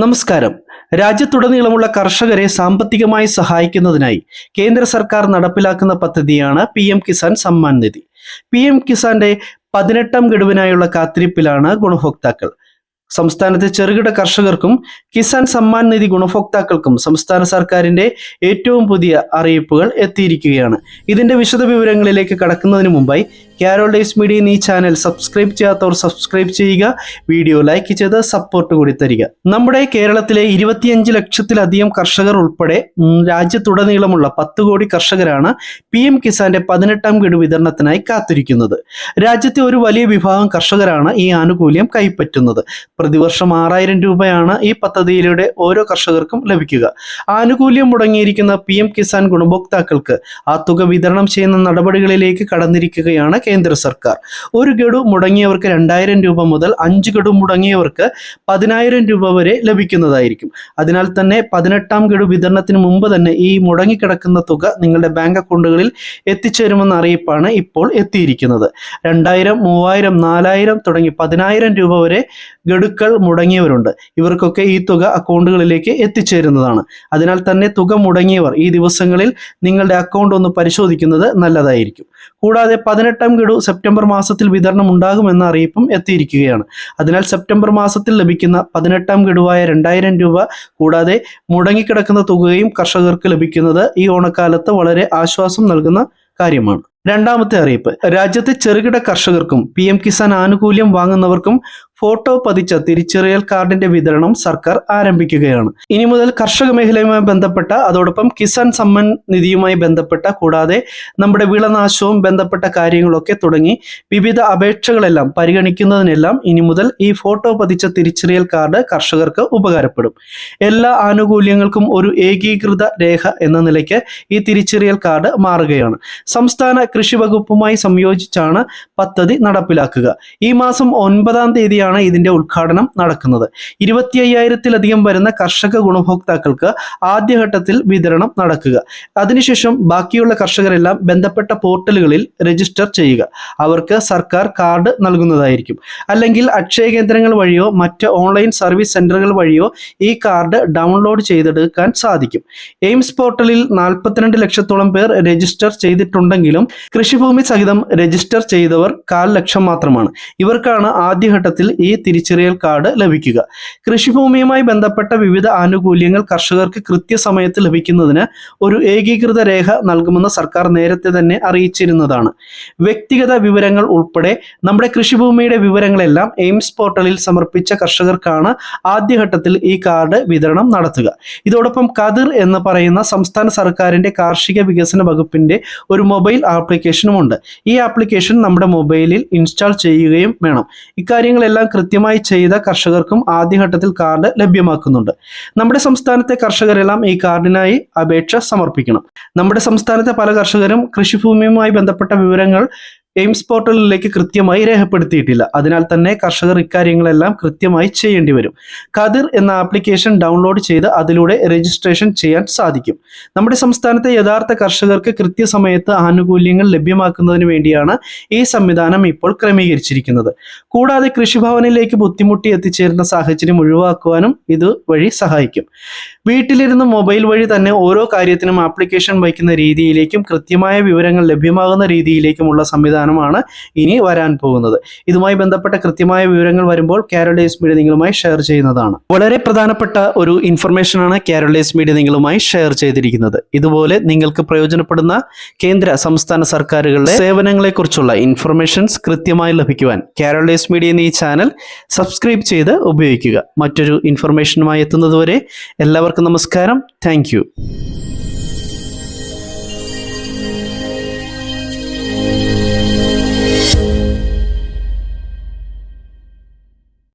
നമസ്കാരം. രാജ്യത്തുടനീളമുള്ള കർഷകരെ സാമ്പത്തികമായി സഹായിക്കുന്നതിനായി കേന്ദ്ര സർക്കാർ നടപ്പിലാക്കുന്ന പദ്ധതിയാണ് P M Kisan Samman Nidhi. P M കിസാന്റെ പതിനെട്ടാം ഗഡുവിനായുള്ള കാത്തിരിപ്പിലാണ് ഗുണഭോക്താക്കൾ. സംസ്ഥാനത്തെ ചെറുകിട കർഷകർക്കും കിസാൻ സമ്മാൻ നിധി ഗുണഭോക്താക്കൾക്കും സംസ്ഥാന സർക്കാരിന്റെ ഏറ്റവും പുതിയ അറിയിപ്പുകൾ എത്തിയിരിക്കുകയാണ്. ഇതിന്റെ വിശദവിവരങ്ങളിലേക്ക് കടക്കുന്നതിന് മുമ്പായി കാരോൾ ഡേയ്സ് മീഡിയ ഈ ചാനൽ സബ്സ്ക്രൈബ് ചെയ്യാത്തവർ സബ്സ്ക്രൈബ് ചെയ്യുക വീഡിയോ ലൈക്ക് ചെയ്ത് സപ്പോർട്ട് കൂടി തരിക. നമ്മുടെ കേരളത്തിലെ ഇരുപത്തിയഞ്ച് ലക്ഷത്തിലധികം കർഷകർ ഉൾപ്പെടെ രാജ്യത്തുടനീളമുള്ള പത്ത് കോടി കർഷകരാണ് പി എം കിസാന്റെ പതിനെട്ടാം ഗഡു വിതരണത്തിനായി കാത്തിരിക്കുന്നത്. രാജ്യത്തെ ഒരു വലിയ വിഭാഗം കർഷകരാണ് ഈ ആനുകൂല്യം കൈപ്പറ്റുന്നത്. പ്രതിവർഷം ആറായിരം രൂപയാണ് ഈ പദ്ധതിയിലൂടെ ഓരോ കർഷകർക്കും ലഭിക്കുക. ആനുകൂല്യം മുടങ്ങിയിരിക്കുന്ന പി എം കിസാൻ ഗുണഭോക്താക്കൾക്ക് ആ തുക വിതരണം ചെയ്യുന്ന നടപടികളിലേക്ക് കടന്നിരിക്കുകയാണ് കേന്ദ്ര സർക്കാർ. ഒരു ഗഡു മുടങ്ങിയവർക്ക് രണ്ടായിരം രൂപ മുതൽ അഞ്ച് ഗഡു മുടങ്ങിയവർക്ക് പതിനായിരം രൂപ വരെ ലഭിക്കുന്നതായിരിക്കും. അതിനാൽ തന്നെ പതിനെട്ടാം ഗഡു വിതരണത്തിന് മുമ്പ് തന്നെ ഈ മുടങ്ങിക്കിടക്കുന്ന തുക നിങ്ങളുടെ ബാങ്ക് അക്കൗണ്ടുകളിൽ എത്തിച്ചേരുമെന്ന അറിയിപ്പാണ് ഇപ്പോൾ എത്തിയിരിക്കുന്നത്. രണ്ടായിരം മൂവായിരം നാലായിരം തുടങ്ങി പതിനായിരം രൂപ വരെ ഗഡുക്കൾ മുടങ്ങിയവരുണ്ട്. ഇവർക്കൊക്കെ ഈ തുക അക്കൗണ്ടുകളിലേക്ക് എത്തിച്ചേരുന്നതാണ്. അതിനാൽ തന്നെ തുക മുടങ്ങിയവർ ഈ ദിവസങ്ങളിൽ നിങ്ങളുടെ അക്കൗണ്ട് ഒന്ന് പരിശോധിക്കുന്നത് നല്ലതായിരിക്കും. കൂടാതെ പതിനെട്ടാം ഗഡു സെപ്റ്റംബർ മാസത്തിൽ വിതരണം ഉണ്ടാകുമെന്ന അറിയിപ്പും എത്തിയിരിക്കുകയാണ്. അതിനാൽ സെപ്റ്റംബർ മാസത്തിൽ ലഭിക്കുന്ന പതിനെട്ടാം ഗഡുവായ രണ്ടായിരം രൂപ കൂടാതെ മുടങ്ങിക്കിടക്കുന്ന തുകയും കർഷകർക്ക് ലഭിക്കുന്നത് ഈ ഓണക്കാലത്ത് വളരെ ആശ്വാസം നൽകുന്ന കാര്യമാണ്. രണ്ടാമത്തെ അറിയിപ്പ്. രാജ്യത്തെ ചെറുകിട കർഷകർക്കും പി എം കിസാൻ ആനുകൂല്യം വാങ്ങുന്നവർക്കും ഫോട്ടോ പതിച്ച തിരിച്ചറിയൽ കാർഡിന്റെ വിതരണം സർക്കാർ ആരംഭിക്കുകയാണ്. ഇനി മുതൽ കർഷക മേഖലയുമായി ബന്ധപ്പെട്ട അതോടൊപ്പം കിസാൻ സമ്മൻ നിധിയുമായി ബന്ധപ്പെട്ട കൂടാതെ നമ്മുടെ വിളനാശവും ബന്ധപ്പെട്ട കാര്യങ്ങളൊക്കെ തുടങ്ങി വിവിധ അപേക്ഷകളെല്ലാം പരിഗണിക്കുന്നതിനെല്ലാം ഇനി മുതൽ ഈ ഫോട്ടോ പതിച്ച തിരിച്ചറിയൽ കാർഡ് കർഷകർക്ക് ഉപകാരപ്പെടും. എല്ലാ ആനുകൂല്യങ്ങൾക്കും ഒരു ഏകീകൃത രേഖ എന്ന നിലയ്ക്ക് ഈ തിരിച്ചറിയൽ കാർഡ് മാറുകയാണ്. സംസ്ഥാന കൃഷി വകുപ്പുമായി സംയോജിച്ചാണ് പദ്ധതി നടപ്പിലാക്കുക. ഈ മാസം ഒൻപതാം തീയതിയാണ് ഇതിന്റെ ഉദ്ഘാടനം നടക്കുന്നത്. ഇരുപത്തി അയ്യായിരത്തിലധികം വരുന്ന കർഷക ഗുണഭോക്താക്കൾക്ക് ആദ്യഘട്ടത്തിൽ വിതരണം നടക്കുക. അതിനുശേഷം ബാക്കിയുള്ള കർഷകരെല്ലാം ബന്ധപ്പെട്ട പോർട്ടലുകളിൽ രജിസ്റ്റർ ചെയ്യുക. അവർക്ക് സർക്കാർ കാർഡ് നൽകുന്നതായിരിക്കും. അല്ലെങ്കിൽ അക്ഷയ കേന്ദ്രങ്ങൾ വഴിയോ മറ്റ് ഓൺലൈൻ സർവീസ് സെന്ററുകൾ വഴിയോ ഈ കാർഡ് ഡൗൺലോഡ് ചെയ്തെടുക്കാൻ സാധിക്കും. എയിംസ് പോർട്ടലിൽ നാൽപ്പത്തിരണ്ട് ലക്ഷത്തോളം പേർ രജിസ്റ്റർ ചെയ്തിട്ടുണ്ടെങ്കിലും കൃഷിഭൂമി സഹിതം രജിസ്റ്റർ ചെയ്തവർ കാൽ ലക്ഷം മാത്രമാണ്. ഇവർക്കാണ് ആദ്യഘട്ടത്തിൽ ഈ തിരിച്ചറിയൽ കാർഡ് ലഭിക്കുക. കൃഷിഭൂമിയുമായി ബന്ധപ്പെട്ട വിവിധ ആനുകൂല്യങ്ങൾ കർഷകർക്ക് കൃത്യസമയത്ത് ലഭിക്കുന്നതിന് ഒരു ഏകീകൃത രേഖ നൽകുമെന്ന് സർക്കാർ നേരത്തെ തന്നെ അറിയിച്ചിരുന്നതാണ്. വ്യക്തിഗത വിവരങ്ങൾ ഉൾപ്പെടെ നമ്മുടെ കൃഷിഭൂമിയുടെ വിവരങ്ങളെല്ലാം എയിംസ് പോർട്ടലിൽ സമർപ്പിച്ച കർഷകർക്കാണ് ആദ്യഘട്ടത്തിൽ ഈ കാർഡ് വിതരണം നടത്തുക. ഇതോടൊപ്പം കതിർ എന്ന് പറയുന്ന സംസ്ഥാന സർക്കാരിന്റെ കാർഷിക വികസന വകുപ്പിന്റെ ഒരു മൊബൈൽ ആപ്ലിക്കേഷനും ഉണ്ട് ഈ ആപ്ലിക്കേഷൻ നമ്മുടെ മൊബൈലിൽ ഇൻസ്റ്റാൾ ചെയ്യുകയും വേണം. ഇക്കാര്യങ്ങളെല്ലാം കൃത്യമായി ചെയ്ത കർഷകർക്കും ആദ്യഘട്ടത്തിൽ കാർഡ് ലഭ്യമാക്കുന്നുണ്ട്. നമ്മുടെ സംസ്ഥാനത്തെ കർഷകരെല്ലാം ഈ കാർഡിനായി അപേക്ഷ സമർപ്പിക്കണം. നമ്മുടെ സംസ്ഥാനത്തെ പല കർഷകരും കൃഷിഭൂമിയുമായി ബന്ധപ്പെട്ട വിവരങ്ങൾ എയിംസ് പോർട്ടലിലേക്ക് കൃത്യമായി രേഖപ്പെടുത്തിയിട്ടില്ല. അതിനാൽ തന്നെ കർഷകർ ഇക്കാര്യങ്ങളെല്ലാം കൃത്യമായി ചെയ്യേണ്ടി വരും. കതിർ എന്ന ആപ്ലിക്കേഷൻ ഡൗൺലോഡ് ചെയ്ത് അതിലൂടെ രജിസ്ട്രേഷൻ ചെയ്യാൻ സാധിക്കും. നമ്മുടെ സംസ്ഥാനത്തെ യഥാർത്ഥ കർഷകർക്ക് കൃത്യസമയത്ത് ആനുകൂല്യങ്ങൾ ലഭ്യമാക്കുന്നതിന് വേണ്ടിയാണ് ഈ സംവിധാനം ഇപ്പോൾ ക്രമീകരിച്ചിരിക്കുന്നത്. കൂടാതെ കൃഷിഭവനിലേക്ക് ബുദ്ധിമുട്ടി എത്തിച്ചേരുന്ന സാഹചര്യം ഒഴിവാക്കുവാനും ഇത് വഴി സഹായിക്കും. വീട്ടിലിരുന്ന് മൊബൈൽ വഴി തന്നെ ഓരോ കാര്യത്തിനും ആപ്ലിക്കേഷൻ വയ്ക്കുന്ന രീതിയിലേക്കും കൃത്യമായ വിവരങ്ങൾ ലഭ്യമാകുന്ന രീതിയിലേക്കുമുള്ള സംവിധാനമാണ് ഇനി വരാൻ പോകുന്നത്. ഇതുമായി ബന്ധപ്പെട്ട കൃത്യമായ വിവരങ്ങൾ വരുമ്പോൾ കേരളീസ് മീഡിയ നിങ്ങളുമായി ഷെയർ ചെയ്യുന്നതാണ്. വളരെ പ്രധാനപ്പെട്ട ഒരു ഇൻഫർമേഷനാണ് കേരളീസ് മീഡിയ നിങ്ങളുമായി ഷെയർ ചെയ്തിരിക്കുന്നത്. ഇതുപോലെ നിങ്ങൾക്ക് പ്രയോജനപ്പെടുന്ന കേന്ദ്ര സംസ്ഥാന സർക്കാരുകളുടെ സേവനങ്ങളെക്കുറിച്ചുള്ള ഇൻഫർമേഷൻസ് കൃത്യമായി ലഭിക്കുവാൻ കേരളീസ് മീഡിയ എന്നീ ചാനൽ സബ്സ്ക്രൈബ് ചെയ്ത് ഉപയോഗിക്കുക. മറ്റൊരു ഇൻഫർമേഷനുമായി എത്തുന്നതുവരെ എല്ലാവർക്കും നമസ്കാരം. താങ്ക്